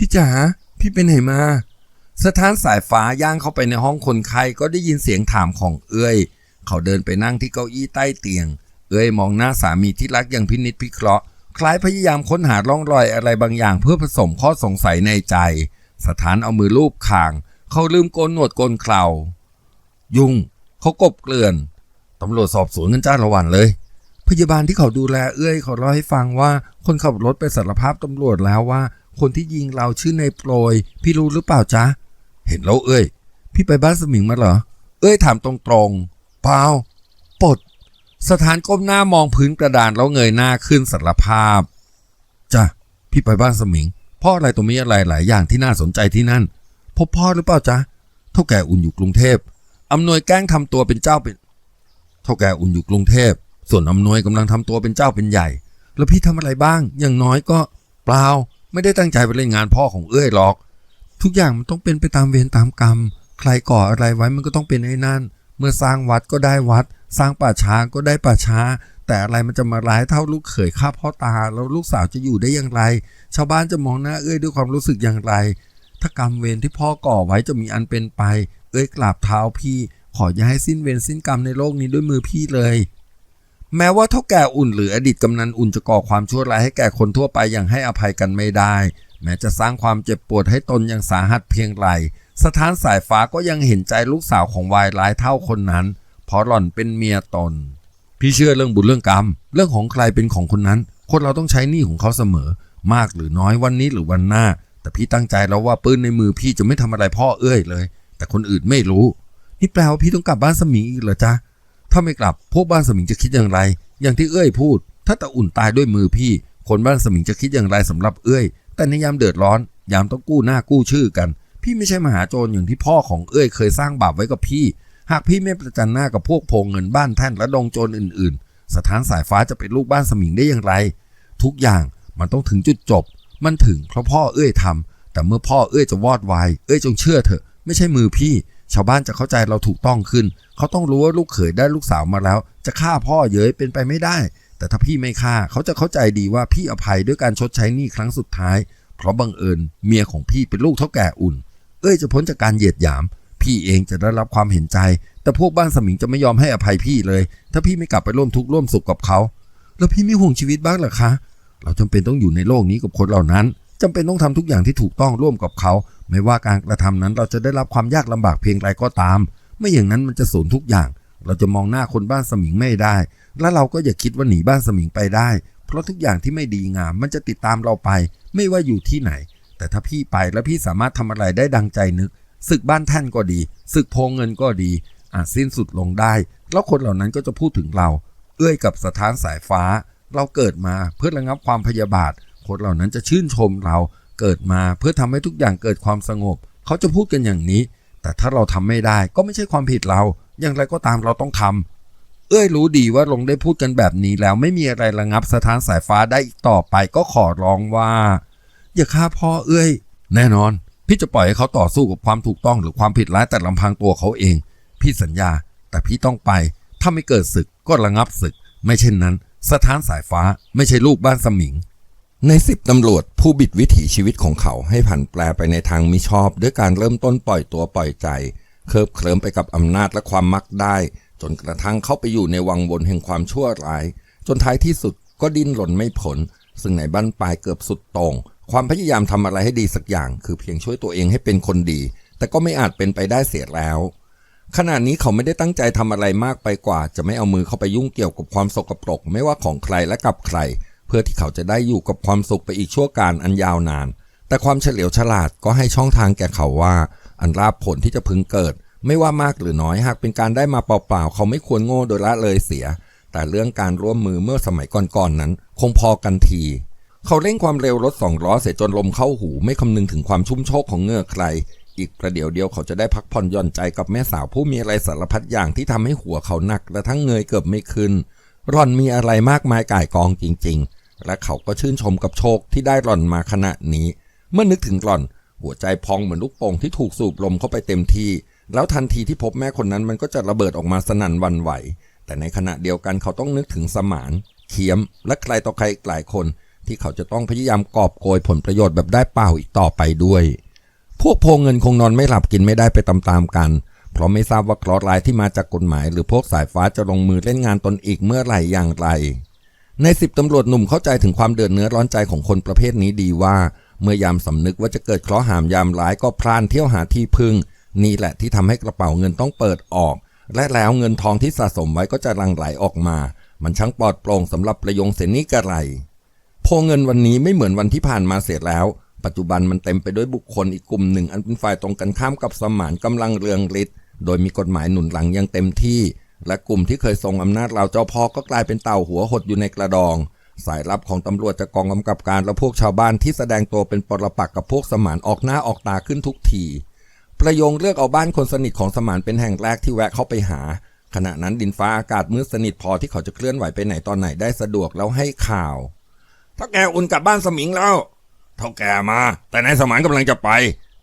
พี่จ๋าพี่ไปไหนมา สถานสายฟ้าย่างเข้าไปในห้องคนไข้ก็ได้ยินเสียงถามของเอ้ยเขาเดินไปนั่งที่เก้าอี้ใต้เตียง เอ้ยมองหน้าสามีที่รักอย่างพินิจพิเคราะห์คล้ายพยายามค้นหาร่องรอยอะไรบางอย่างเพื่อผสมข้อสงสัยในใจ สถานเอามือลูบคาง เขาลืมโกนหนวดโกนเครายุ่งเขากบเกลื่อนตำรวจสอบสวนกันจ้าละวันเลย พยาบาลที่เขาดูแลเอื้อยเขาเล่าให้ฟังว่า คนขับรถไปสารภาพตำรวจแล้วว่า คนที่ยิงเราชื่อในโปรย พี่รู้หรือเปล่าจ๊ะ เห็นแล้วเอ้ย พี่ไปบ้านสมิงมาเหรอ เอ้ยถามตรงๆเปล่าปด สถานก้มหน้ามองพื้นกระดานแล้วเงยหน้าขึ้นสารภาพจ้ะพี่ไปบ้านสมิงพ่ออะไรตัวมีอะไรหลายอย่างที่น่าสนใจที่นั่น พบพ่อหรือเปล่าจ๊ะเท่าแก่อุ่นอยู่กรุงเทพอำนวยแกล้งทำตัวเป็นเจ้าเป็นเท่าแก่อุ่นอยู่กรุงเทพส่วนอำนวยกำลังทำตัวเป็นเจ้าเป็นใหญ่ แล้วพี่ทำอะไรบ้าง อย่างน้อยก็เปล่า ไม่ได้ตั้งใจไปเล่นงานพ่อของเอ้ยหรอก ทุกอย่างมันต้องเป็นไปตามเวรตามกรรม ใครก่ออะไรไว้มันก็ต้องเป็นไอ้นั่น เมื่อสร้างวัดก็ได้วัด สร้างป่าช้าก็ได้ป่าช้า แต่อะไรมันจะมาร้ายเท่าลูกเขยฆ่าพ่อตา แล้วลูกสาวจะอยู่ได้อย่างไร ชาวบ้านจะมองหน้าเอ้ยด้วยความรู้สึกอย่างไร ถ้ากรรมเวรที่พ่อก่อไว้จะมีอันเป็นไป เอ้ยกราบเท้าพี่ ขออย่าให้สิ้นเวรสิ้นกรรมในโลกนี้ด้วยมือพี่เลย แม้ว่าเท่าแก่อุ่นหรืออดีตกำนันอุ่นจะก่อความชั่วร้ายให้แก่คนทั่วไปอย่างให้อภัยกันไม่ได้ แม้จะสร้างความเจ็บปวดให้ตนอย่างสาหัสเพียงไรสถานสายฟ้าก็ยังเห็นใจลูกสาวของวายร้ายเท่าคนนั้น เพราะหล่อนเป็นเมียตน พี่เชื่อเรื่องบุญเรื่องกรรม เรื่องของใครเป็นของคนนั้น คนเราต้องใช้หนี้ของเขาเสมอ มากหรือน้อยวันนี้หรือวันหน้า แต่พี่ตั้งใจแล้วว่าปืนในมือพี่จะไม่ทำอะไรพ่อเอ้ยเลย แต่คนอื่นไม่รู้ นี่แปลว่าพี่ต้องกลับบ้านสมิงอีกเหรอจ๊ะาไม่กลับพวกบ้านสมิงจะคิดอย่างไร อย่างที่เอ้ยพูด ถ้าตาอุ่นตายด้วยมือพี่ คนบ้านสมิงจะคิดอย่างไรสำหรับเอ้ย แต่ในยามเดือดร้อน ยามต้องกู้หน้ากู้ชื่อกัน พี่ไม่ใช่มหาโจรอย่างที่พ่อของเอ้ยเคยสร้างบาปไว้กับพี่ หากพี่ไม่ประจันหน้ากับพวกโพงเงินบ้านแท่นและดงโจรอื่น ๆ สถานสายฟ้าจะเป็นลูกบ้านสมิงได้อย่างไร ทุกอย่างมันต้องถึงจุดจบ มันถึงเพราะพ่อเอ้ยทำแต่เมื่อพ่อเอ้ยจะวอดวาย เอ้ยจงเชื่อเถอะ ไม่ใช่มือพี่ ชาวบ้านจะเข้าใจเราถูกต้องขึ้น เขาต้องรู้ว่าลูกเขยได้ลูกสาวมาแล้ว จะฆ่าพ่อเย้ยเป็นไปไม่ได้ แต่ถ้าพี่ไม่ฆ่าเขาจะเข้าใจดีว่าพี่อภัยด้วยการชดใช้หนี้ครั้งสุดท้าย เพราะบังเอิญเมียของพี่เป็นลูกเท่าแก่อุ่น เอ้ยจะพ้นจากการเหยียดหยาม พี่เองจะได้รับความเห็นใจ แต่พวกบ้านสมิงจะไม่ยอมให้อภัยพี่เลย ถ้าพี่ไม่กลับไปร่วมทุกข์ร่วมสุขกับเขา แล้วพี่ไม่ห่วงชีวิตบ้างหรอคะ เราจำเป็นต้องอยู่ในโลกนี้กับคนเหล่านั้นจำเป็นต้องทำทุกอย่างที่ถูกต้องร่วมกับเขา ไม่ว่าการกระทำนั้นเราจะได้รับความยากลำบากเพียงไรก็ตาม ไม่อย่างนั้นมันจะสูญทุกอย่าง เราจะมองหน้าคนบ้านสมิงไม่ได้ และเราก็อย่าคิดว่าหนีบ้านสมิงไปได้ เพราะทุกอย่างที่ไม่ดีงาม มันจะติดตามเราไป ไม่ว่าอยู่ที่ไหน แต่ถ้าพี่ไปแล้วพี่สามารถทำอะไรได้ดังใจนึกศึกบ้านแท่นก็ดีศึกโพงเงินก็ดีอาจสิ้นสุดลงได้ แล้วคนเหล่านั้นก็จะพูดถึงเรา เอื้อยกับสถานสายฟ้า เราเกิดมาเพื่อระงับความพยาบาทคนเหล่านั้นจะชื่นชมเรา เกิดมาเพื่อทำให้ทุกอย่างเกิดความสงบ เขาจะพูดกันอย่างนี้ แต่ถ้าเราทำไม่ได้ก็ไม่ใช่ความผิดเรา อย่างไรก็ตามเราต้องทำเอ้ยรู้ดีว่าลงได้พูดกันแบบนี้แล้วไม่มีอะไรระงับสถานสายฟ้าได้อีกต่อไปก็ขอร้องว่า อย่าฆ่าพ่อเอ้ย แน่นอน พี่จะปล่อยให้เขาต่อสู้กับความถูกต้องหรือความผิดร้ายแต่ลำพังตัวเขาเอง พี่สัญญา แต่พี่ต้องไป ถ้าไม่เกิดศึกก็ระงับศึก ไม่เช่นนั้น สถานสายฟ้าไม่ใช่ลูกบ้านสมิง ในสิบตำรวจผู้บิดวิถีชีวิตของเขาให้ผันแปรไปในทางมิชอบ ด้วยการเริ่มต้นปล่อยตัวปล่อยใจ เคลิบเคลิ้มไปกับอำนาจและความมักได้ จนกระทั่งเข้าไปอยู่ในวังวนแห่งความชั่วร้าย จนท้ายที่สุดก็ดิ้นหล่นไม่ผล ซึ่งในบั้นปลายเกือบสุดต่งความพยายามทำอะไรให้ดีสักอย่าง คือเพียงช่วยตัวเองให้เป็นคนดี แต่ก็ไม่อาจเป็นไปได้เสียแล้วขณะนี้เขาไม่ได้ตั้งใจทำอะไรมากไปกว่า จะไม่เอามือเข้าไปยุ่งเกี่ยวกับความสกปรก ไม่ว่าของใครและกับใคร เพื่อที่เขาจะได้อยู่กับความสุขไปอีกชั่วการอันยาวนาน แต่ความเฉลียวฉลาดก็ให้ช่องทางแก่เขาว่า อันราบผลที่จะพึงเกิด ไม่ว่ามากหรือน้อยหากเป็นการได้มาเปล่าๆเขาไม่ควรโง่โดยละเลยเสีย แต่เรื่องการร่วมมือเมื่อสมัยก่อนๆนั้น คงพอกันที เขาเร่งความเร็วรถสองล้อเสียจนลมเข้าหูไม่คำนึงถึงความชุ่มโชกของเงือกใครอีกประเดี๋ยวเดียวเขาจะได้พักผ่อนหย่อนใจกับแม่สาวผู้มีอะไรสารพัดอย่างที่ทำให้หัวเขาหนักและทั้งเงยเกือบไม่ขึ้น ร่อนมีอะไรมากมายก่ายกองจริงๆ และเขาก็ชื่นชมกับโชคที่ได้ร่อนมาขณะนี้ เมื่อนึกถึงร่อน หัวใจพองเหมือนลูกโป่งที่ถูกสูบลมเข้าไปเต็มที่ แล้วทันทีที่พบแม่คนนั้นมันก็จะระเบิดออกมาสนั่นวันไหว แต่ในขณะเดียวกันเขาต้องนึกถึงสมาน เขียม และใครต่อใครอีกหลายคน ที่เขาจะต้องพยายามกอบโกยผลประโยชน์แบบได้เปล่าอีกต่อไปด้วย พวกโพงเงินคงนอนไม่หลับกินไม่ได้ไปตามๆกัน เพราะไม่ทราบว่าคราะห์ร้ายที่มาจากกฎหมาย หรือพวกสายฟ้าจะลงมือเล่นงานตนอีกเมื่อไหร่อย่างไร ในสิบตำรวจหนุ่มเข้าใจถึงความเดือดเนื้อร้อนใจของคนประเภทนี้ดีว่า เมื่อยามสำนึกว่าจะเกิดเคราะห์หามยามร้ายก็พลานเที่ยวหาที่พึ่ง นี่แหละที่ทำให้กระเป๋าเงินต้องเปิดออก และแล้วเงินทองที่สะสมไว้ก็จะรังไหลออกมา มันช่างปลอดโปร่งสำหรับประยงเสนิกระไรโพเงินวันนี้ไม่เหมือนวันที่ผ่านมาเสียแล้ว ปัจจุบันมันเต็มไปด้วยบุคคลอีกกลุ่มหนึ่งอันเป็นฝ่ายตรงกันข้ามกับสมานกำลังเรืองฤทธิ์โดยมีกฎหมายหนุนหลังอย่างเต็มที่ และกลุ่มที่เคยทรงอำนาจเราเจ้าพ่อก็กลายเป็นเต่าหัวหดอยู่ในกระดอง สายลับของตำรวจจากกองกำกับการและพวกชาวบ้านที่แสดงตัวเป็นปรปักษ์กับพวกสมานออกหน้าออกตาขึ้นทุกที ประยงเลือกเอาบ้านคนสนิทของสมานเป็นแห่งแรกที่แวะเข้าไปหา ขณะนั้นดินฟ้าอากาศมืดสนิทพอที่เขาจะเคลื่อนไหวไปไหนตอนไหนได้สะดวกแล้วให้ข่าวถ้าแกอุ่นกลับบ้านสมิงแล้วเท่าแกมา แต่นายสมานกำลังจะไป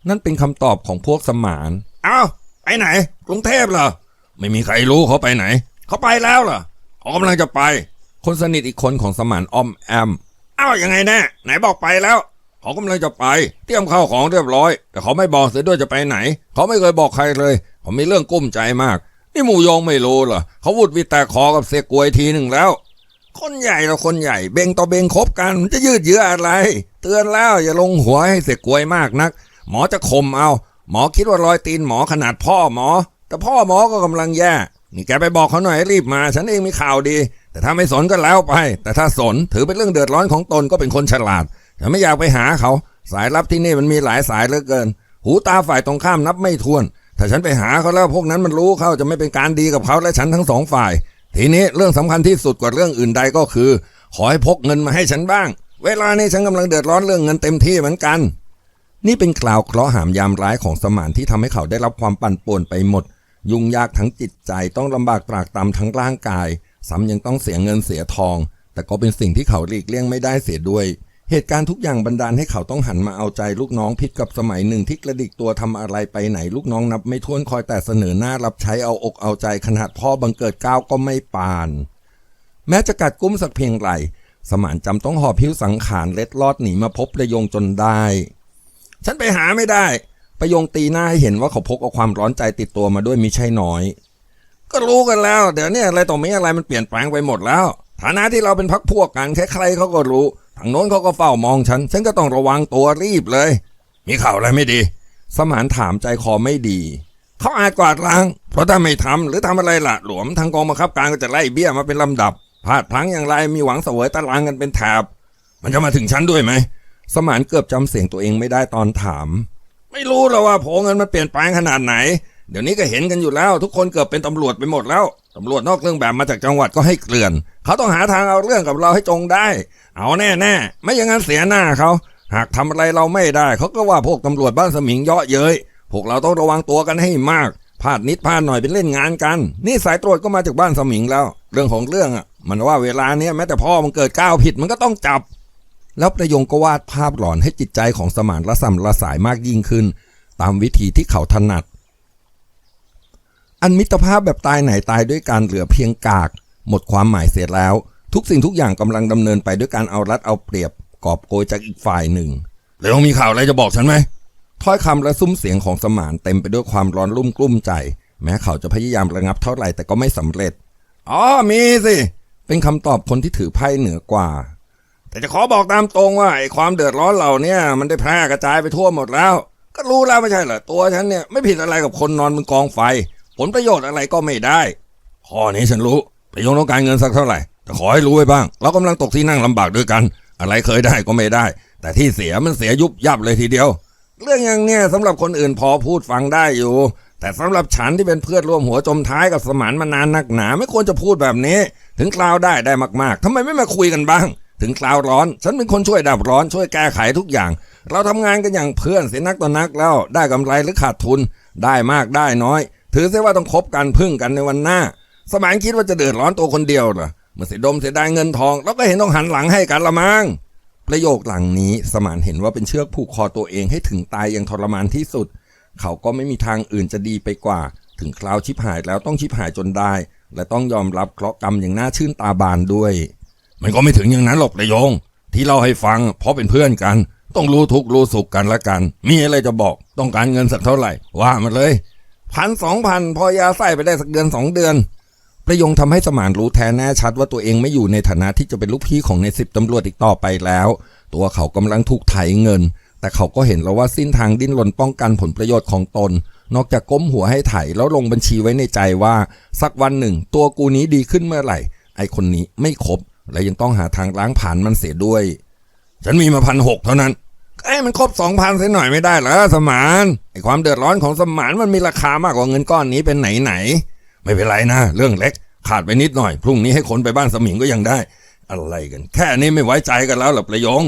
นั่นเป็นคำตอบของพวกสมาน เอ้าไปไหน กรุงเทพเหรอ ไม่มีใครรู้เขาไปไหน เขาไปแล้วเหรอเขากำลังจะไป คนสนิทอีกคนของสมานอ้อมแอมอ้าวยังไงแน่ไหนบอกไปแล้ว เขากำลังจะไป เตรียมข้าวของเรียบร้อย แต่เขาไม่บอกเสียด้วยจะไปไหน เขาไม่เคยบอกใครเลยเขามีเรื่องกุ้มใจมาก นี่หมูยองไม่รู้เหรอเขาวุดวิแต่คอกับเสียกวยทีหนึ่งแล้ว คนใหญ่เราคนใหญ่เบงต่อเบงคบกันมันจะยืดเยื้ออะไร เตือนแล้วอย่าลงหัวให้เสียกวยมากนัก หมอจะข่มเอา หมอคิดว่ารอยตีนหมอขนาดพ่อหมอ แต่พ่อหมอก็กำลังแย่ นี่แกไปบอกเขาหน่อยให้รีบมา ฉันเองมีข่าวดี แต่ถ้าไม่สนก็แล้วไป แต่ถ้าสนถือเป็นเรื่องเดือดร้อนของตนก็เป็นคนฉลาด ฉันไม่อยากไปหาเขา สายลับที่นี่มันมีหลายสายเหลือเกิน หูตาฝ่ายตรงข้ามนับไม่ถ้วน ถ้าฉันไปหาเขาแล้วพวกนั้นมันรู้เขาจะไม่เป็นการดีกับเขาและฉันทั้งสองฝ่าย ทีนี้เรื่องสำคัญที่สุดกว่าเรื่องอื่นใดก็คือ ขอให้พกเงินมาให้ฉันบ้าง เวลานี้ฉันกำลังเดือดร้อนเรื่องเงินเต็มที่เหมือนกัน นี่เป็นคราวเคราะห์หามยามร้ายของสมานที่ทำให้เขาได้รับความปั่นป่วนไปหมด ยุ่งยากทั้งจิตใจต้องลำบากตรากตรำทั้งร่างกาย ซ้ำยังต้องเสียเงินเสียทอง แต่ก็เป็นสิ่งที่เขาหลีกเลี่ยงไม่ได้เสียด้วย เหตุการณ์ทุกอย่างบันดาลให้เขาต้องหันมาเอาใจลูกน้องผิดกับสมัยหนึ่งที่กระดิกตัวทำอะไรไปไหนลูกน้องนับไม่ถ้วนคอยแต่เสนอหน้ารับใช้เอาอกเอาใจขนาดพ่อบังเกิดก้าวก็ไม่ปาน แม้จะกัดกุ้มสักเพียงไรสมานจำต้องหอบพิ้วสังขารเล็ดลอดหนีมาพบประยงจนได้ ฉันไปหาไม่ได้ ประยงตีหน้าให้เห็นว่าเขาพกเอาความร้อนใจติดตัวมาด้วยมิใช่น้อย ก็รู้กันแล้ว เดี๋ยวนี้อะไรต่อไม่อะไรมันเปลี่ยนแปลงไปหมดแล้ว ฐานะที่เราเป็นพักพวกกันใครๆเขาก็รู้ทางโน้นเขาก็เฝ้ามองฉัน ฉันก็ต้องระวังตัวรีบเลย มีข่าวอะไรไม่ดี สมานถามใจคอไม่ดี เขาอาจกวาดล้าง เพราะถ้าไม่ทำหรือทำอะไรละหลวมทางกองบังคับการก็จะไล่เบี้ยมาเป็นลำดับพลาดพลั้งอย่างไรมีหวังเสวยตารางกันเป็นแถบมันจะมาถึงฉันด้วยไหม สมานเกือบจำเสียงตัวเองไม่ได้ตอนถาม ไม่รู้หรอกว่าโผเงินมันเปลี่ยนแปลงขนาดไหน เดี๋ยวนี้ก็เห็นกันอยู่แล้ว ทุกคนเกือบเป็นตำรวจไปหมดแล้ว ตำรวจนอกเครื่องแบบมาจากจังหวัดก็ให้เกลื่อน เขาต้องหาทางเอาเรื่องกับเราให้จงได้ เอาแน่แน่ไม่อย่างนั้นเสียหน้าเขา หากทำอะไรเราไม่ได้ เขาก็ว่าพวกตำรวจบ้านสมิงเยาะเย้ย พวกเราต้องระวังตัวกันให้มากพลาดนิดพลาดหน่อยเป็นเล่นงานกัน นี่สายตรวจก็มาจากบ้านสมิงแล้ว เรื่องของเรื่องอะ มันว่าเวลาเนี้ยแม้แต่พ่อมันเกิดก้าวผิดมันก็ต้องจับ แล้วประยงก็วาดภาพหลอนให้จิตใจของสมานระสำระสายมากยิ่งขึ้น ตามวิธีที่เขาถนัด อันมิตรภาพแบบตายไหนตายด้วยการเหลือเพียงกาก หมดความหมายเสียแล้ว ทุกสิ่งทุกอย่างกำลังดำเนินไปด้วยการเอารัดเอาเปรียบ กอบโกยจากอีกฝ่ายหนึ่งแล้วมีข่าวอะไรจะบอกฉันไหมถ้อยคำและซุ้มเสียงของสมานเต็มไปด้วยความร้อนรุ่มกลุ้มใจ แม้เขาจะพยายามระงับเท่าไหร่แต่ก็ไม่สำเร็จอ๋อมีสิเป็นคำตอบคนที่ถือไพ่เหนือกว่า แต่จะขอบอกตามตรงว่าไอ้ความเดือดร้อนเหล่านี้มันได้แพร่กระจายไปทั่วหมดแล้ว ก็รู้แล้วไม่ใช่เหรอตัวฉันเนี่ยไม่ผิดอะไรกับคนนอนบนกองไฟ ผลประโยชน์อะไรก็ไม่ได้ข้อนี้ฉันรู้ประโยชน์ต้องการเงินสักเท่าไหร่แต่ขอให้รู้ไว้บ้าง เรากำลังตกที่นั่งลำบากด้วยกัน อะไรเคยได้ก็ไม่ได้ แต่ที่เสียมันเสียยุบยับเลยทีเดียว เรื่องอย่างเนี้ยสำหรับคนอื่นพอพูดฟังได้อยู่ แต่สำหรับฉันที่เป็นเพื่อนร่วมหัวจมท้ายกับสมานมานานนักหนา ไม่ควรจะพูดแบบนี้ ถึงคราวได้ได้มาก ๆทำไมไม่มาคุยกันบ้าง ถึงคราวร้อน ฉันเป็นคนช่วยดับร้อนช่วยแก้ไขทุกอย่าง เราทำงานกันอย่างเพื่อนเสียนักต่อนนักแล้วได้กำไรหรือขาดทุน ได้มากได้น้อย ถือเสียว่าต้องคบกันพึ่งกันในวันหน้า สมานคิดว่าจะเดือดร้อนตัวคนเดียวเหรอเมื่อเสียดมเสียดายเงินทอง แล้วก็เห็นต้องหันหลังให้กันละมั้งประโยคหลังนี้สมานเห็นว่าเป็นเชือกผูกคอตัวเองให้ถึงตายอย่างทรมานที่สุด เขาก็ไม่มีทางอื่นจะดีไปกว่า ถึงคราวชิบหายแล้วต้องชิบหายจนได้ และต้องยอมรับเคราะห์กรรมอย่างน่าชื่นตาบานด้วย มันก็ไม่ถึงอย่างนั้นหรอกนายโยง ที่เล่าให้ฟัง เพราะเป็นเพื่อนกัน ต้องรู้ทุกรู้สุขกันละกัน มีอะไรจะบอก ต้องการเงินสักเท่าไหร่ ว่ามาเลยพันสองพันพอยาใส่ไปได้สักเดือนสองเดือน ประยงทำให้สมานรู้แท้แน่ชัดว่าตัวเองไม่อยู่ในฐานะที่จะเป็นลูกพี่ของในสิบตำรวจอีกต่อไปแล้ว ตัวเขากำลังถูกไถเงิน แต่เขาก็เห็นแล้วว่าสิ้นทางดิ้นรนป้องกันผลประโยชน์ของตน นอกจากก้มหัวให้ไถแล้วลงบัญชีไว้ในใจว่า สักวันหนึ่ง ตัวกูนี้ดีขึ้นเมื่อไหร่ ไอคนนี้ไม่ครบ และยังต้องหาทางล้างผ่านมันเสียด้วย ฉันมีมาพันหกเท่านั้นไอ้มันครบสองพันเสียหน่อยไม่ได้เหรอสมานไอความเดือดร้อนของสมานมันมีราคามากกว่าเงินก้อนนี้เป็นไหนไหน ไม่เป็นไรนะ เรื่องเล็กขาดไปนิดหน่อย พรุ่งนี้ให้คนไปบ้านสมิงก็ยังได้ อะไรกัน แค่นี้ไม่ไว้ใจกันแล้วเหรอประยง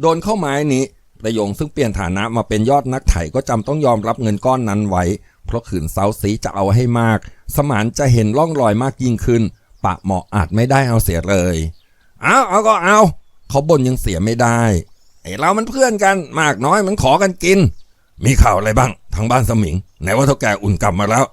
โดนเข้าไม้นี้ ประยงซึ่งเปลี่ยนฐานะมาเป็นยอดนักไถ่ก็จำต้องยอมรับเงินก้อนนั้นไว้ เพราะขืนเซาซีจะเอาให้มาก สมานจะเห็นร่องรอยมากยิ่งขึ้น ปะเหมาะอาจไม่ได้เอาเสียเลย เอาเอาก็เอา เขาบ่นยังเสียไม่ได้ไอเรามันเพื่อนกันมากน้อยมันขอกันกิน มีข่าวอะไรบ้างทางบ้านสมิงไหนว่าเท่าแก่อุ่นกลับมาแล้ว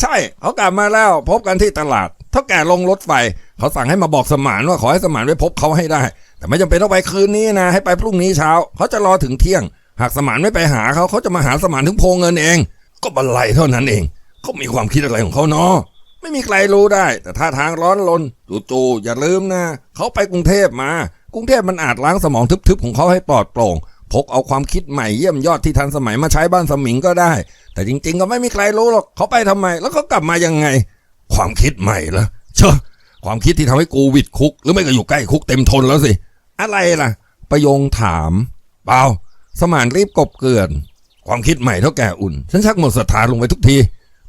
ใช่เขากลับมาแล้ว พบกันที่ตลาดเท่าแก่ลงรถไฟ เขาสั่งให้มาบอกสมานว่าขอให้สมานไปพบเขาให้ได้ แต่ไม่จำเป็นต้องไปคืนนี้นะ ให้ไปพรุ่งนี้เช้า เขาจะรอถึงเที่ยง หากสมานไม่ไปหาเขาเขาจะมาหาสมานถึงโพงเงินเอง ก็บันไลเท่านั้นเองเขามีความคิดอะไรของเขาเนาะ ไม่มีใครรู้ได้ แต่ถ้าทางร้อนลนจู่ๆอย่าลืมนะเขาไปกรุงเทพมา กรุงเทพมันอาจล้างสมองทึบๆของเขาให้ปลอดโปร่งพกเอาความคิดใหม่เยี่ยมยอดที่ทันสมัยมาใช้บ้านสมิงก็ได้ แต่จริง ๆ ก็ไม่มีใครรู้หรอกเขาไปทำไม แล้วเขากลับมายังไง ความคิดใหม่เหรอเชอะความคิดที่ทำให้กูวิดคุก หรือไม่ก็อยู่ใกล้คุกเต็มทนแล้วสิ อะไรล่ะ ประยงถาม เปล่า สมานรีบกบเกลื่อน ความคิดใหม่เท่าแก่อุ่น ฉันชักหมดศรัทธาลงไปทุกที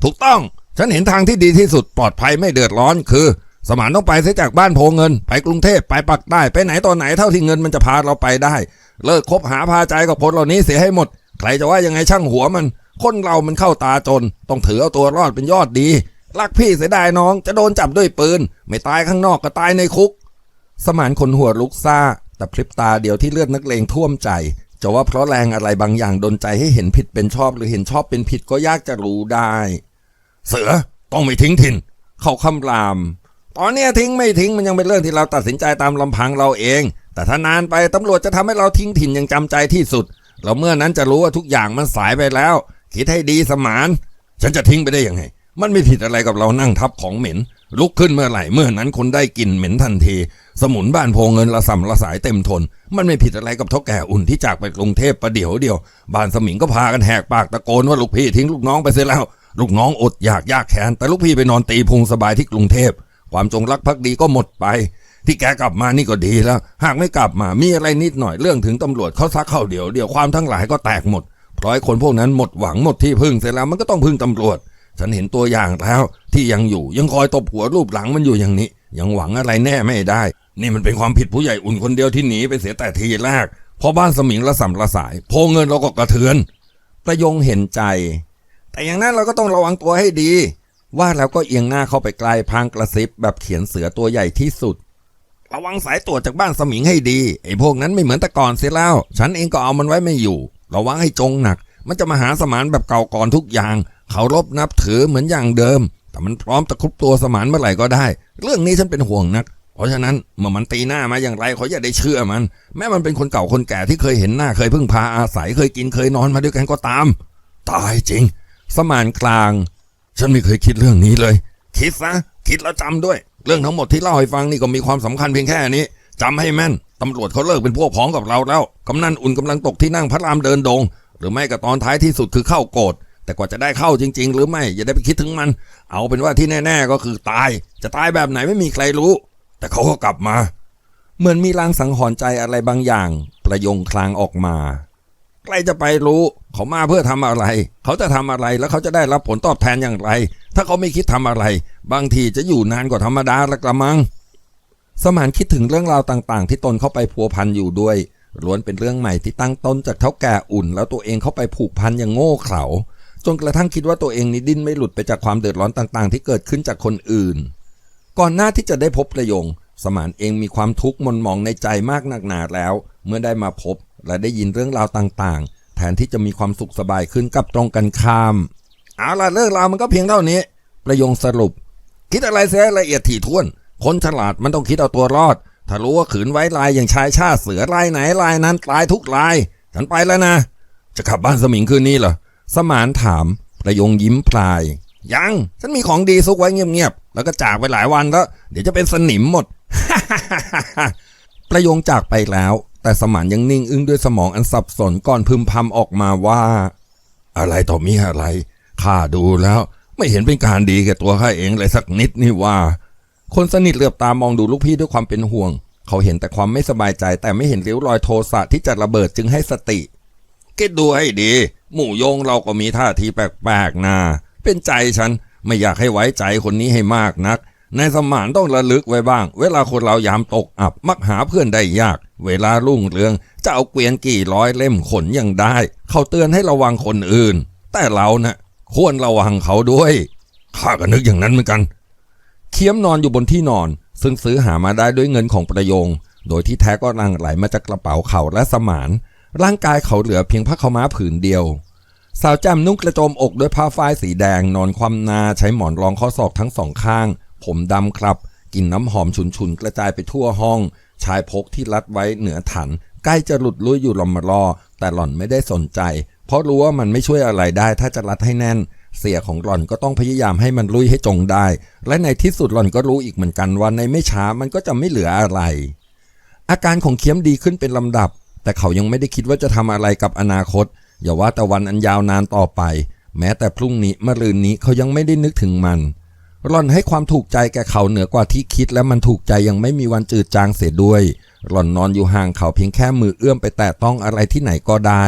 ถูกต้อง ฉันเห็นทางที่ดีที่สุดปลอดภัยไม่เดือดร้อนคือ สมานต้องไปเสียจากบ้านโพเงิน ไปกรุงเทพไปปักใต้ไปไหนตอนไหนเท่าที่เงินมันจะพาเราไปได้ เลิกคบหาพาใจกับคนเหล่านี้เสียให้หมด ใครจะว่ายังไงช่างหัวมัน คนเรามันเข้าตาจน ต้องถือเอาตัวรอดเป็นยอดดีรักพี่เสียดายน้องจะโดนจับด้วยปืน ไม่ตายข้างนอกก็ตายในคุก สมานคนหัวลุกซ่า แต่พริบตาเดียวที่เลือดนักเลงท่วมใจจะว่าเพราะแรงอะไรบางอย่างดนใจให้เห็นผิดเป็นชอบหรือเห็นชอบเป็นผิดก็ยากจะรู้ได้ เสือต้องไม่ทิ้งถิ่น เขาคำราม ตอนเนี้ยทิ้งไม่ทิ้งมันยังเป็นเรื่องที่เราตัดสินใจตามลำพังเราเอง แต่ถ้านานไปตำรวจจะทำให้เราทิ้งถิ่นอย่างจำใจที่สุด เราเมื่อนั้นจะรู้ว่าทุกอย่างมันสายไปแล้ว คิดให้ดีสมาน ฉันจะทิ้งไปได้ยังไง มันไม่ผิดอะไรกับเรานั่งทับของเหม็น ลุกขึ้นเมื่อไหร่เมื่อนั้นคนได้กลิ่นเหม็นทันที สมุนบ้านโพเงินละสัมละสายเต็มทน มันไม่ผิดอะไรกับเท่าแก่อุ่นที่จากไปกรุงเทพประเดี๋ยวเดียว บ้านสมิงก็พากันแหกปากตะโกนว่าลูกพี่ทิ้งลูกน้องไปเสียแล้ว ลูกน้องอดอยากยากแค้นแต่ลูกพี่ไปนอนตีพุงสบายที่กรุงเทพ ความจงรักภักดีก็หมดไป ที่แกกลับมานี่ก็ดีแล้ว หากไม่กลับมามีอะไรนิดหน่อยเรื่องถึงตำรวจเขาซักเข้าเดี๋ยวเดี๋ยวความทั้งหลายก็แตกหมดเพราะไอ้คนพวกนั้นหมดหวังหมดที่พึ่งเสร็จแล้วมันก็ต้องพึ่งตำรวจ ฉันเห็นตัวอย่างแล้วที่ยังอยู่ยังคอยตบหัวรูปหลังมันอยู่อย่างนี้ ยังหวังอะไรแน่ไม่ได้ นี่มันเป็นความผิดผู้ใหญ่อุ่นคนเดียวที่หนีไปเสียแต่ทีแรกพราะบ้านสมิงละสัมละสาย โพเงินเราก็กระเทือนประยงเห็นใจ แต่อย่างนั้นเราก็ต้องระวังตัวให้ดี ว่าแล้วก็เอียงหน้าเข้าไปใกล้พางกระซิบแบบเขียนเสือตัวใหญ่ที่สุด ระวังสายตรวจจากบ้านสมิงให้ดีไอ้พวกนั้นไม่เหมือนแต่ก่อนเสียแล้ว ฉันเองก็เอามันไว้ไม่อยู่ ระวังให้จงหนัก มันจะมาหาสมานแบบเก่าก่อนทุกอย่าง เขารบนับถือเหมือนอย่างเดิม แต่มันพร้อมตะครุบตัวสมานเมื่อไหร่ก็ได้ เรื่องนี้ฉันเป็นห่วงนักเพราะฉะนั้นเมื่อมันตีหน้ามาอย่างไรเขออย่าได้เชื่อมัน แม้มันเป็นคนเก่าคนแก่ที่เคยเห็นหน้าเคยพึ่งพาอาศัยเคยกินเคยนอนมาด้วยกันก็ตาม ตายจริง สมานกลาง ฉันไม่เคยคิดเรื่องนี้เลย คิดซะคิดแล้วจำด้วย เรื่องทั้งหมดที่เล่าให้ฟังนี่ก็มีความสำคัญเพียงแค่นี้จำให้แม่นตำรวจเขาเลิกเป็นพวกพ้องกับเราแล้วกำนันอุ่นกำลังตกที่นั่งพระรามเดินดง หรือไม่ก็ตอนท้ายที่สุดคือเข้าโกรธแต่กว่าจะได้เข้าจริง ๆ หรือไม่อย่าได้ไปคิดถึงมัน เอาเป็นว่าที่แน่ ๆ ก็คือตาย จะตายแบบไหนไม่มีใครรู้ แต่เขาก็กลับมา เหมือนมีลางสังหรณ์ใจอะไรบางอย่าง ประยงคลางออกมา ใครจะไปรู้เขามาเพื่อทำอะไร เขาจะทำอะไรแล้วเขาจะได้รับผลตอบแทนอย่างไร ถ้าเขาไม่คิดทำอะไร บางทีจะอยู่นานกว่าธรรมดาละกระมัง สมานคิดถึงเรื่องราวต่างๆ ที่ตนเข้าไปพัวพันอยู่ด้วยล้วนเป็นเรื่องใหม่ที่ตั้งต้นจากเท่าแก่อุ่น แล้วตัวเองเข้าไปผูกพันอย่างโง่เขลาจนกระทั่งคิดว่าตัวเองนี้ดิ้นไม่หลุดไปจากความเดือดร้อนต่างๆ ที่เกิดขึ้นจากคนอื่น ก่อนหน้าที่จะได้พบประโยง สมานเองมีความทุกข์มนหมองในใจมากหนักหนาแล้ว เมื่อได้มาพบและได้ยินเรื่องราวต่างๆ แทนที่จะมีความสุขสบายขึ้นกับตรงกันข้าม เอาล่ะเรื่องราวมันก็เพียงเท่านี้ ประโยงสรุป คิดอะไรเสียละเอียดถี่ถ้วน คนฉลาดมันต้องคิดเอาตัวรอด ถ้ารู้ว่าขืนไว้ลายอย่างชายชาติเสือลายไหนลายนั้นตายทุกลาย ฉันไปแล้วนะ จะกลับบ้านสมิงคืนนี้เหรอ สมานถาม ประยงยิ้มพลาย ยัง ฉันมีของดีซุกไว้เงียบๆ แล้วก็จากไปหลายวันแล้ว เดี๋ยวจะเป็นสนิมหมด ประโยงจากไปแล้ว แต่สมานยังนิ่งอึ้งด้วยสมองอันสับสนก่อนพึมพำออกมาว่า อะไรต่อมีอะไรข้าดูแล้ว ไม่เห็นเป็นการดีแก่ตัวข้าเองเลยสักนิดนี่ว่า คนสนิทเหลือบตามองดูลูกพี่ด้วยความเป็นห่วง เขาเห็นแต่ความไม่สบายใจ แต่ไม่เห็นริ้วรอยโทสะที่จะระเบิดจึงให้สติคิดดูให้ดี หมู่โยงเราก็มีท่าทีแปลกๆนะเป็นใจฉันไม่อยากให้ไว้ใจคนนี้ให้มากนัก ในสมานต้องระลึกไว้บ้าง เวลาคนเรายามตกอับ มักหาเพื่อนได้ยาก เวลารุ่งเรืองจะเอาเกวียนกี่ร้อยเล่มขนยังได้ เขาเตือนให้ระวังคนอื่น แต่เรานะ่ะควรระวังเขาด้วยข้าก็นึกอย่างนั้นเหมือนกัน เคี้ยมนอนอยู่บนที่นอน ซึ่งซื้อหามาได้ด้วยเงินของประโยง โดยที่แท้ก็รังไหลมาจากกระเป๋าเขาและสมาน ร่างกายเขาเหลือเพียงผ้าขาม้าผืนเดียว สาวแจ่มนุ่งกระโจมอกด้วยผ้าฝ้ายสีแดงนอนคว่ำหน้าใช้หมอนรองข้อศอกทั้งสองข้าง ผมดำครับกลิ่นน้ำหอมฉุนๆ กระจายไปทั่วห้อง ชายพกที่รัดไว้เหนือถัน ใกล้จะหลุดลุ่ยอยู่ลำมารอ แต่หล่อนไม่ได้สนใจ เพราะรู้ว่ามันไม่ช่วยอะไรได้ถ้าจะรัดให้แน่น เสียของหล่อนก็ต้องพยายามให้มันลุยให้จงได้ และในที่สุดหล่อนก็รู้อีกเหมือนกันว่าในไม่ช้ามันก็จะไม่เหลืออะไร อาการของเคียมดีขึ้นเป็นลำดับ แต่เขายังไม่ได้คิดว่าจะทำอะไรกับอนาคต อย่าว่าแต่วันอันยาวนานต่อไป แม้แต่พรุ่งนี้มะรืนนี้เขายังไม่ได้นึกถึงมัน หล่อนให้ความถูกใจแก่เขาเหนือกว่าที่คิด และมันถูกใจยังไม่มีวันจืดจางเสียด้วย หล่อนนอนอยู่ห่างเขาเพียงแค่มือเอื้อมไปแตะต้องอะไรที่ไหนก็ได้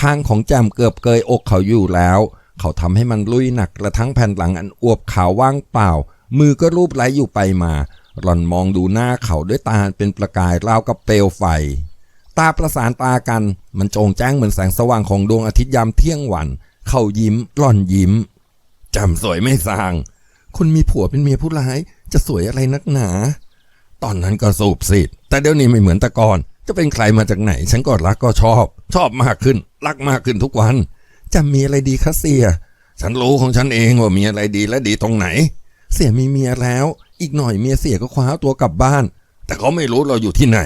ข้างของแจมเกือบเกยอกเขาอยู่แล้ว เขาทำให้มันลุยหนักกระทั้งแผ่นหลังอันอวบขาวว่างเปล่า มือก็รูปไหลอยู่ไปมา หล่อนมองดูหน้าเขาด้วยตาเป็นประกายราวกับเปลวไฟ ตาประสานตากันมันโจงแจ้งเหมือนแสงสว่างของดวงอาทิตย์ยามเที่ยงวัน เขายิ้มหล่อนยิ้มจำสวยไม่สาง คุณมีผัวเป็นเมียผู้ร้าย จะสวยอะไรนักหนา ตอนนั้นก็สูบสิแต่เดี๋ยวนี้ไม่เหมือนแต่ก่อน จะเป็นใครมาจากไหน ฉันก็รักก็ชอบ ชอบมากขึ้น รักมากขึ้นทุกวัน จะมีอะไรดีคะเสีย ฉันรู้ของฉันเองว่ามีอะไรดีและดีตรงไหน เสียมีเมียแล้ว อีกหน่อยเมียเสียก็คว้าตัวกลับบ้าน แต่เขาไม่รู้เราอยู่ที่ไหน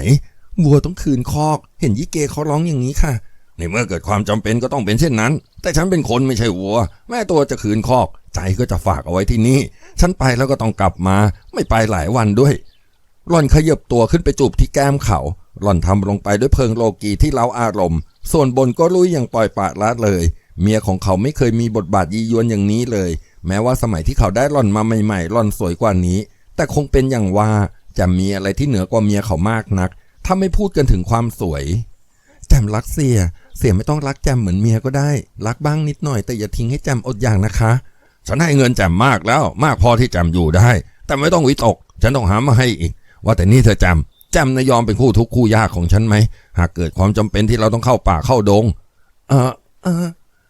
วัวต้องคืนคอก เห็นยิเกเขาร้องอย่างนี้ค่ะ ในเมื่อเกิดความจำเป็นก็ต้องเป็นเช่นนั้น แต่ฉันเป็นคนไม่ใช่วัว แม่ตัวจะคืนคอก ใจก็จะฝากเอาไว้ที่นี่ ฉันไปแล้วก็ต้องกลับมา ไม่ไปหลายวันด้วย หล่อนขยับตัวขึ้นไปจูบที่แก้มเขา หล่อนทำลงไปด้วยเพลิงโลกีที่เล้าอารมณ์ ส่วนบนก็ลุยอย่างปล่อยปละละเลย เมียของเขาไม่เคยมีบทบาทยียวนอย่างนี้เลย แม้ว่าสมัยที่เขาได้หล่อนมาใหม่ๆหล่อนสวยกว่านี้ แต่คงเป็นอย่างว่าจะมีอะไรที่เหนือกว่าเมียเขามากนัก ถ้าไม่พูดกันถึงความสวย แจมรักเสีย เสียไม่ต้องรักแจมเหมือนเมียก็ได้ รักบ้างนิดหน่อยแต่อย่าทิ้งให้แจมอดอย่างนะคะ ฉันให้เงินแจมมากแล้ว มากพอที่แจมอยู่ได้ แต่ไม่ต้องวิตก ฉันต้องหามาให้อีก ว่าแต่นี่เธอแจมแจมนายยอมเป็นคู่ทุกคู่ยากของฉันไหมหากเกิดความจำเป็นที่เราต้องเข้าป่าเข้าดง เออเออ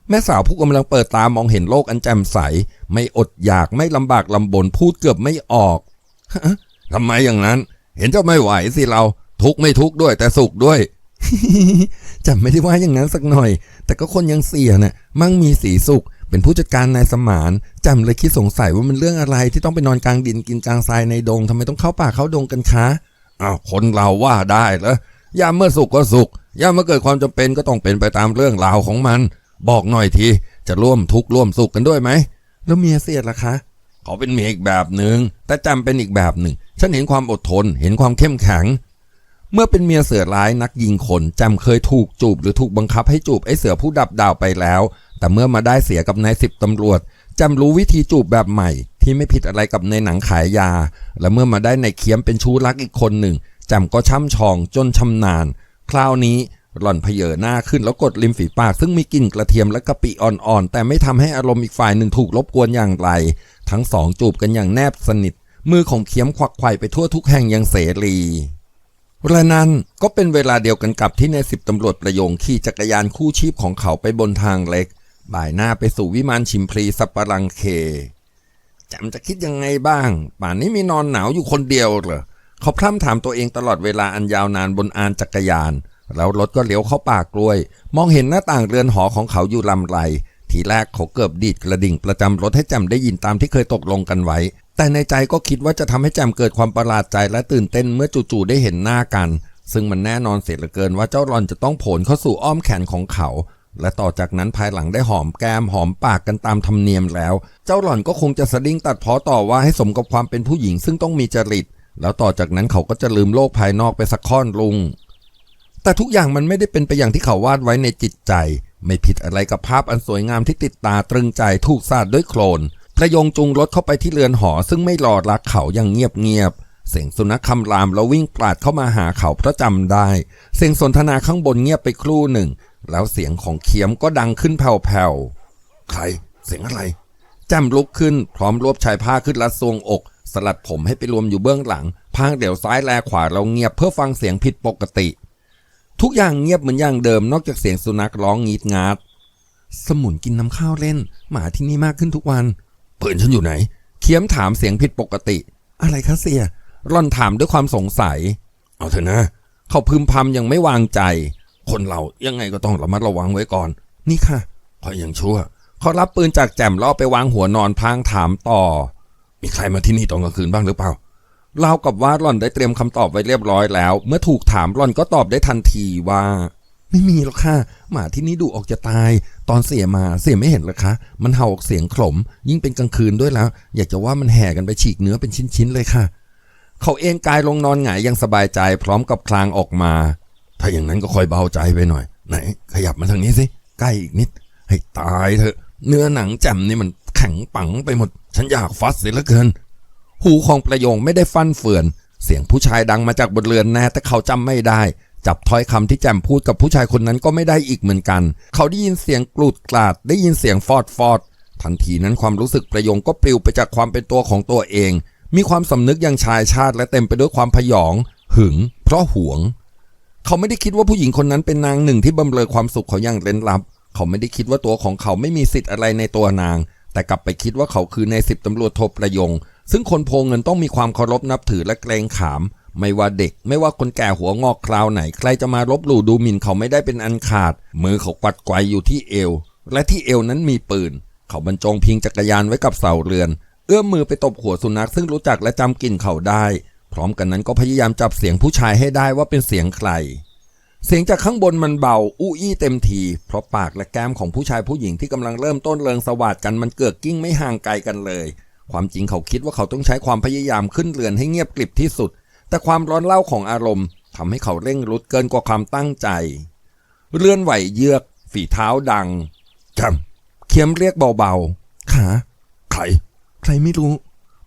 แม่สาวผู้กำลังเปิดตามองเห็นโลกอันแจ่มใส ไม่อดอยากไม่ลำบากลำบนพูดเกือบไม่ออกทำไมอย่างนั้น เห็นเจ้าไม่ไหวสิเรา ทุกไม่ทุกด้วยแต่สุขด้วย จำไม่ได้ว่าอย่างนั้นสักหน่อย แต่ก็คนยังเสียน่ะมั่งมีสีสุข เป็นผู้จัดการนายสมานจำเลยคิดสงสัยว่ามันเรื่องอะไรที่ต้องไปนอนกลางดินกินกลางทรายในดงทำไมต้องเข้าป่าเข้าดงกันคะอ้าวคนเราว่าได้เหรอยามเมื่อสุขก็สุขยามเมื่อเกิดความจำเป็นก็ต้องเป็นไปตามเรื่องราวของมัน บอกหน่อยทีจะร่วมทุกข์ร่วมสุขกันด้วยไหมแล้วเมียเสียล่ะคะเขาเป็นเมียอีกแบบหนึ่งแต่จำเป็นอีกแบบหนึ่งฉันเห็นความอดทน เห็นความเข้มแข็ง เมื่อเป็นเมียเสือร้ายนักยิงคนจำเคยถูกจูบหรือถูกบังคับให้จูบไอ้เสือผู้ดับดาวไปแล้ว แต่เมื่อมาได้เสียกับนายสิบตำรวจจำรู้วิธีจูบแบบใหม่ ที่ไม่ผิดอะไรกับในหนังขายยา และเมื่อมาได้ในเคียมเป็นชู้รักอีกคนหนึ่งจำก็ช่ำชองจนชำนาญ คราวนี้หล่อนเพเยอหน้าขึ้นแล้วกดริมฝีปาก ซึ่งมีกลิ่นกระเทียมและกะปิอ่อนๆ แต่ไม่ทำให้อารมณ์อีกฝ่ายหนึ่งถูกรบกวนอย่างไร ทั้งสองจูบกันอย่างแนบสนิท มือของเคียมควักไขว่ไปทั่วทุกแห่งอย่างเสรี และนั้นก็เป็นเวลาเดียวกันกับที่ในสิบตำรวจประโยงขี่จักรยานคู่ชีพของเขาไปบนทางเล็ก บ่ายหน้าไปสู่วิมานชิมพลีสัปปะรังเคจำจะคิดยังไงบ้าง ป่านนี้มีนอนหนาวอยู่คนเดียวเหรอเขาพร่ำถามตัวเองตลอดเวลาอันยาวนานบนอานจักรยาน แล้วรถก็เลี้ยวเข้าป่ากล้วย มองเห็นหน้าต่างเรือนหอของเขาอยู่ลำไร ทีแรกเขาเกือบดีดกระดิ่งประจำรถให้จำได้ยินตามที่เคยตกลงกันไว้ แต่ในใจก็คิดว่าจะทำให้แจมเกิดความประหลาดใจและตื่นเต้นเมื่อจู่ๆได้เห็นหน้ากัน ซึ่งมันแน่นอนเสียเหลือเกินว่าเจ้ารอนจะต้องโผล่เข้าสู่อ้อมแขนของเขา และต่อจากนั้นภายหลังได้หอมแก้มหอมปากกันตามธรรมเนียมแล้ว เจ้าหล่อนก็คงจะสะดิ้งตัดเพ้อต่อว่าให้สมกับความเป็นผู้หญิงซึ่งต้องมีจริต แล้วต่อจากนั้นเขาก็จะลืมโลกภายนอกไปสักค่อนลุง แต่ทุกอย่างมันไม่ได้เป็นไปอย่างที่เขาวาดไว้ในจิตใจ ไม่ผิดอะไรกับภาพอันสวยงามที่ติดตาตรึงใจถูกสาดด้วยโคลน ประยงจูงรถเข้าไปที่เรือนหอซึ่งไม่รอรักเขาอย่างเงียบๆเสียงสุนัขคำรามแล้ววิ่งปราดเข้ามาหาเขาพระจำได้ เสียงสนทนาข้างบนเงียบไปครู่หนึ่ง แล้วเสียงของเขียมก็ดังขึ้นแผ่วๆ ใคร เสียงอะไรจมลุกขึ้นพร้อมรวบชายผ้าขึ้นรัดทรวงอก สลัดผมให้ไปรวมอยู่เบื้องหลัง พางเดี๋ยวซ้ายแลขวาเราเงียบเพื่อฟังเสียงผิดปกติ ทุกอย่างเงียบเหมือนอย่างเดิมนอกจากเสียงสุนัขร้องงีดงาด สมุนกินน้ำข้าวเล่น หมาที่นี่มากขึ้นทุกวัน ปืนฉันอยู่ไหน เคียมถามเสียงผิดปกติ อะไรคะเสียร่อนถามด้วยความสงสัย เอาเถอะนะ เขาพึมพำยังไม่วางใจ คนเรายังไงก็ต้องระมัดระวังไว้ก่อน นี่ค่ะคอยยังชั่ว เขารับปืนจากแจ่มล้อไปวางหัวนอนพลางถามต่อ มีใครมาที่นี่ตอนกลางคืนบ้างหรือเปล่าเล่ากับว่าร่อนได้เตรียมคำตอบไว้เรียบร้อยแล้ว เมื่อถูกถามร่อนก็ตอบได้ทันทีว่า ไม่มีหรอกค่ะ หมาที่นี่ดุออกจะตาย ตอนเสียมาเสียไม่เห็นหรอคะ มันเห่าออกเสียงขลม ยิ่งเป็นกลางคืนด้วยแล้ว อยากจะว่ามันแห่กันไปฉีกเนื้อเป็นชิ้นๆเลยค่ะ เขาเองกายลงนอนหงายยังสบายใจพร้อมกับคลางออกมา ถ้าอย่างนั้นก็คอยเบาใจไปหน่อย ไหน ขยับมาทางนี้สิ ใกล้อีกนิด ให้ตายเถอะ เนื้อหนังแจ่มนี่มันแข็งปังไปหมด ฉันอยากฟัดเสียเหลือเกิน หูของประโยงไม่ได้ฟันเฟือน เสียงผู้ชายดังมาจากบนเรือนแน่แต่เขาจำไม่ได้ จับถ้อยคำที่แจมพูดกับผู้ชายคนนั้นก็ไม่ได้อีกเหมือนกัน เขาได้ยินเสียงกรูดกลาด ได้ยินเสียงฟอดฟอด ทันทีนั้นความรู้สึกประยงก็ปลิวไปจากความเป็นตัวของตัวเอง มีความสำนึกอย่างชายชาติและเต็มไปด้วยความพยอง หึง เพราะหวง เขาไม่ได้คิดว่าผู้หญิงคนนั้นเป็นนางหนึ่งที่บำเรอความสุขเขาอย่างเร้นลับ เขาไม่ได้คิดว่าตัวของเขาไม่มีสิทธิ์อะไรในตัวนาง แต่กลับไปคิดว่าเขาคือในสิบตำรวจโทประยง ซึ่งคนโพงเงินต้องมีความเคารพนับถือและเกรงขาม ไม่ว่าเด็ก ไม่ว่าคนแก่หัวงอกคราวไหน ใครจะมาลบหลู่ดูหมิ่นเขาไม่ได้เป็นอันขาด มือเขากวัดไกวอยู่ที่เอว และที่เอวนั้นมีปืน เขาบรรจงพิงจักรยานไว้กับเสาเรือน เอื้อมมือไปตบหัวสุนัขซึ่งรู้จักและจำกลิ่นเขาได้ พร้อมกันนั้นก็พยายามจับเสียงผู้ชายให้ได้ว่าเป็นเสียงใคร เสียงจากข้างบนมันเบา อู้อี้เต็มที เพราะปากและแก้มของผู้ชายผู้หญิงที่กำลังเริ่มต้นเริงสวัสดกันมันเกิดกิ้งไม่ห่างไกลกันเลย ความจริงเขาคิดว่าเขาต้องใช้ความพยายามขึ้นเรือนให้เงียบกริบที่สุด แต่ความร้อนเล่าของอารมณ์ทำให้เขาเร่งรุดเกินกว่าความตั้งใจเรือนไหวเยือก ฝีเท้าดังจำเคียมเรียกเบาๆขาใคร ใครไม่รู้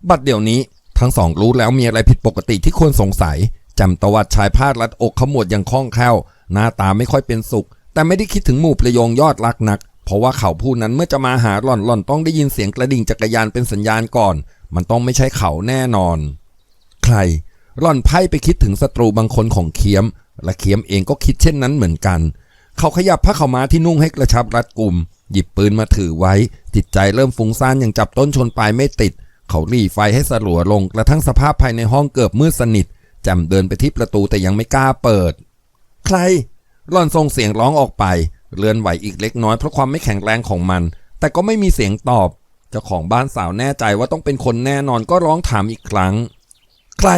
บัดเดี๋ยวนี้ทั้งสองรู้แล้วมีอะไรผิดปกติที่ควรสงสัยจำตวัดชายผ้ารัดอกขมวดอย่างคล่องแคล่ว หน้าตาไม่ค่อยเป็นสุข แต่ไม่ได้คิดถึงหมู่ประโยงยอดรักนัก เพราะว่าเขาผู้นั้นเมื่อจะมาหาหล่อนหล่อนต้องได้ยินเสียงกระดิ่งจักรยานเป็นสัญญาณก่อน มันต้องไม่ใช่เขาแน่นอน ใคร หล่อนไพ่ไปคิดถึงศัตรูบางคนของเคียม และเคียมเองก็คิดเช่นนั้นเหมือนกัน เขาขยับผ้าขาวม้าที่นุ่งให้กระชับรัดกุม หยิบปืนมาถือไว้ จิตใจเริ่มฟุ้งซ่านอย่างจับต้นชนปลายไม่ติด เขารีไฟให้สลัวลงกระทั่งสภาพภายในห้องเกือบมืดสนิทจำเดินไปที่ประตูแต่ยังไม่กล้าเปิด ใครหล่อนส่งเสียงร้องออกไปเรือนไหวอีกเล็กน้อยเพราะความไม่แข็งแรงของมัน แต่ก็ไม่มีเสียงตอบ เจ้าของบ้านสาวแน่ใจว่าต้องเป็นคนแน่นอนก็ร้องถามอีกครั้ง ใคร